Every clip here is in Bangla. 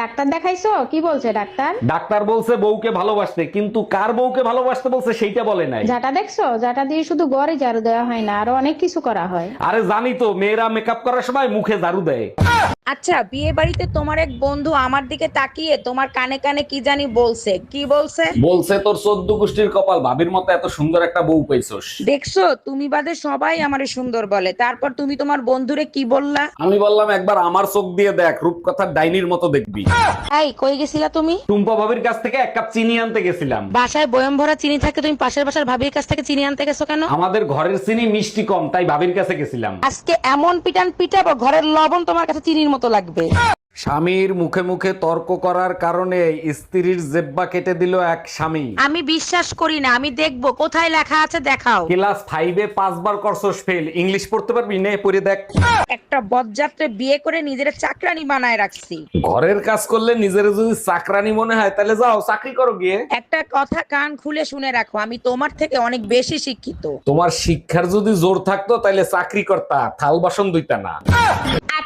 ডাক্তার দেখাইছো? কি বলছে ডাক্তার? ডাক্তার বলছে বউকে ভালোবাসতে কিন্তু কার বউকে ভালোবাসতে বলছে সেইটা বলে নাই। যাটা দেখছ? যাটা দিয়ে শুধু গড়ে ঝাড়ু দেওয়া হয় না আরও অনেক কিছু করা হয়। আরে জানি তো মেয়েরা মেকআপ করার সময় মুখে ঝাড়ু দেয়। আচ্ছা বিয়ে বাড়িতে তোমার এক বন্ধু আমার দিকে তাকিয়ে তোমার কানে কানে কি জানি বলছে? কি বলছে? বলছে তোর চোদ্দ গোষ্ঠীর কপাল ভাবির মতো এত সুন্দর একটা বউ পাইছস দেখছ তুমি বাদে সবাই আমারে সুন্দর বলে। তারপর তুমি তোমার বন্ধুরে কি বললা? আমি বললাম একবার আমার চোখ দিয়ে দেখ রূপকথার ডাইনির মতো দেখবি। এই কই গেছিলা তুমি? টুম্পা ভাবির কাছ থেকে এক কাপ চিনি আনতে গেছিলাম। বাসায় বয়ম ভরা চিনি থাকে তুমি পাশের বাসার ভাবির কাছ থেকে চিনি আনতে গেছো কেন? আমাদের ঘরের চিনি মিষ্টি কম তাই ভাবির কাছে গেছিলাম। আজকে এমন পিটান পিটাবো ঘরের লবণ তোমার কাছে চিনির মতো লাগবে। স্বামীর মুখে মুখে তর্ক করার কারণে স্ত্রীর জেব্বা কেটে দিল এক স্বামী। আমি বিশ্বাস করি না আমি দেখব কোথায় লেখা আছে দেখাও। ক্লাস ফাইভে পাঁচবার করছস ফেল। ইংলিশ পড়তে পারবি? নে পড়ে দেখ। একটা বদযাত্রে বিয়ে করে নিজের চাকরানি বানায় রাখছি। ঘরের কাজ করলে নিজের যদি চাকরানি মনে হয় তাহলে যাও চাকরি করো গিয়ে। একটা কথা কান খুলে শুনে রাখো আমি তোমার থেকে অনেক বেশি শিক্ষিত। তোমার শিক্ষার যদি জোর থাকতো তাহলে চাকরি করতা থাল বাসন দুইতা না।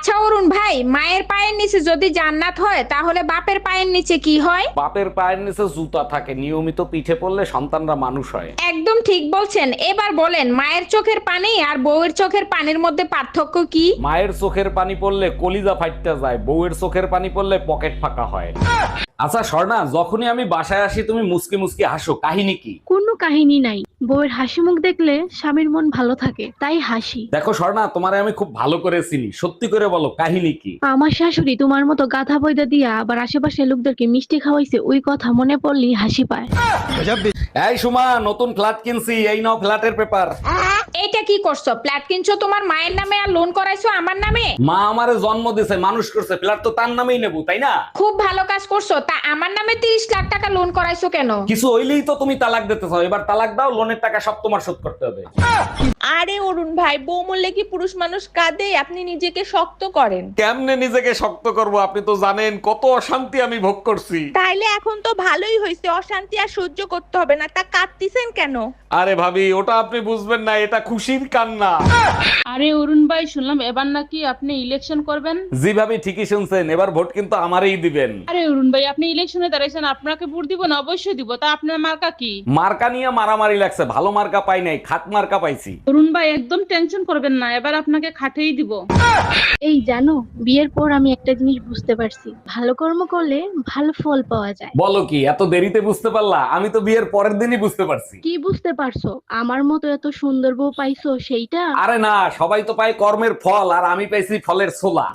আচ্ছা অরুণ ভাই মায়ের পায়ের নিচে যদি জান্নাত হয় তাহলে বাপের পায়ের নিচে কি হয়? বাপের পায়ের নিচে জুতা থাকে নিয়মিত পিঠে পড়লে সন্তানরা মানুষ হয়। একদম ঠিক বলছেন। এবার বলেন মায়ের চোখের পানি আর বউয়ের চোখের পানির মধ্যে পার্থক্য কি? মায়ের চোখের পানি পড়লে কলিজা ফাইটটা যায় বউয়ের চোখের পানি পড়লে পকেট ফাঁকা হয়। আচ্ছা স্বর্ণা যখনই আমি বাসায় আসি তুমি মুসকি মুসকি হাসো কাহিনী কি? কোনো কাহিনী নাই। বউয়ের হাসি মুখ দেখলে স্বামীর মন ভালো থাকে তাই হাসি। দেখো স্বর্ণা তোমার আমি খুব ভালো করে চিনি। সত্যি করে বলো কাহিনী কি? আমার শাশুড়ি তোমার মতো গাধা বইদা দিয়া আবার আশেপাশে লোকদেরকে মিষ্টি খাওয়াইছে ওই কথা মনে পড়লি হাসি পায়। এই সুমা নতুন ফ্ল্যাট কিনছি এই নাও ফ্ল্যাটের পেপার এইটা কি করছ? ফ্ল্যাট কিনছো তোমার মায়ের নামে আর লোন করাইছো আমার নামে? মা আমারে জন্ম দিছে মানুষ করছে ফ্ল্যাট তো তার নামেই নেব তাই না? খুব ভালো কাজ করছ। তা আমার নামে তিরিশ লাখ টাকা লোন করাইছো কেন? কিছু হইলেই তো তুমি তালাক দিতে চাও এবার তালাক দাও লোনের টাকা সব তোমার শোধ করতে হবে। আরে অরুণ ভাই বউ মরলে কি পুরুষ মানুষ কাঁদে? আপনি নিজেকে শক্ত করেন। কেমনে নিজেকে শক্ত করব আপনি তো জানেন কত অশান্তি আমি ভোগ করছি। তাইলে এখন তো ভালোই হয়েছে অশান্তি আর সহ্য করতে হবে না। তা কাঁদতিছেন কেন? আরে ভাবি ওটা আপনি বুঝবেন না এটা খুশির কান্না। আরে অরুণ ভাই শুনলাম এবার নাকি আপনি ইলেকশন করবেন? জি ভাবি ঠিকই শুনছেন। এবার ভোট কিন্তু আমারই দিবেন। আরে অরুণ ভাই আপনি ইলেকশনে দাঁড়াইছেন আপনাকে ভোট দিব না অবশ্যই দিব। তা আপনার মার্কা কি? মার্কা নিয়ে মারামারি লাগছে ভালো মার্কা পাই নাই খাট মার্কা পাইছি। অরুণ ভাই একদম টেনশন করবেন না এবার আপনাকে খাটেই দিব। এই জানো বিয়ের পর আমি একটা জিনিস বুঝতে পারছি। ভালো কর্ম করলে ভালো ফল পাওয়া যায়। বলো কি এত দেরিতে বুঝতে পারলা? আমি তো বিয়ের পরের দিনই বুঝতে পারছি। কি বুঝতে পারছ? আমার মতো এত সুন্দর বউ পাইছো সেইটা? আরে না সবাই তো পায় কর্মের ফল আর আমি পাইছি ফলের ছোলা।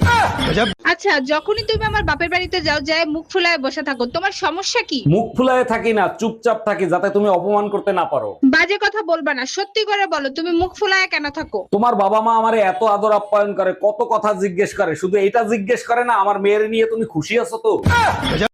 আচ্ছা যখনই তুমি আমার বাপের বাড়িতে যাও যায় মুখ ফুলায় বসে থাকো। তোমার সমস্যা কি? মুখ ফুলায় থাকি না চুপচাপ থাকি যাতে তুমি অপমান করতে না পারো। বাজে কথা বলবা না সত্যি করে বলো তুমি মুখ ফুলায় কেন থাকো? তোমার বাবা মা আমারে এত আদর আপ্যায়ন করে কত কথা জিজ্ঞেস করে শুধু এটা জিজ্ঞেস করে না আমার মেয়ের নিয়ে তুমি খুশি আছো তো?